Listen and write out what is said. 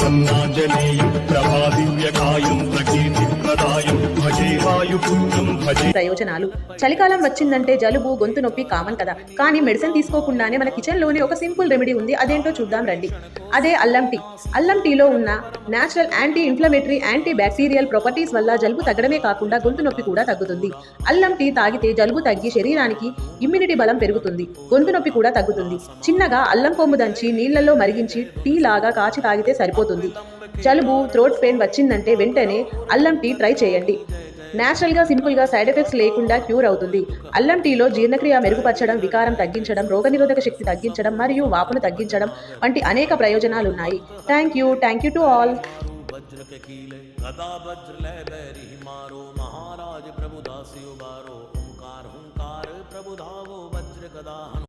నాంజనేయం ప్రభాదివ్యకాయం ప్రయోజనాలు. చలికాలం వచ్చిందంటే జలుబు గొంతు నొప్పి కామన్ కదా. కానీ మెడిసిన్ తీసుకోకుండానే మన కిచెన్లోనే ఒక సింపుల్ రెమెడీ ఉంది. అదేంటో చూద్దాం రండి. అదే అల్లం టీ. అల్లం టీలో ఉన్న natural anti inflammatory anti bacterial properties వల్ల జలుబు తగ్గడమే కాకుండా గొంతు నొప్పి కూడా తగ్గుతుంది. అల్లం టీ తాగితే జలుబు తగ్గి శరీరానికి ఇమ్యూనిటీ బలం పెరుగుతుంది. గొంతు నొప్పి కూడా తగ్గుతుంది. చిన్నగా అల్లం కొమ్ము దంచి నీళ్ళలో మరిగించి టీ లాగా కాచి తాగితే సరిపోతుంది. జలుబు థ్రోట్ పెయిన్ వచ్చిందంటే వెంటనే అల్లం టీ ట్రై చేయండి. నేచురల్ గా సింపుల్ గా సైడ్ ఎఫెక్ట్స్ లేకుండా క్యూర్ అవుతుంది అల్లం టీలో జీర్ణక్రియ మెరుగుపరచడం వికారం తగ్గించడం రోగనిరోధక శక్తి తగ్గించడం మరియు వాపును తగ్గించడం వంటి అనేక ప్రయోజనాలు ఉన్నాయి thank you thank you to all वज्र के कीले गदा वज्र लय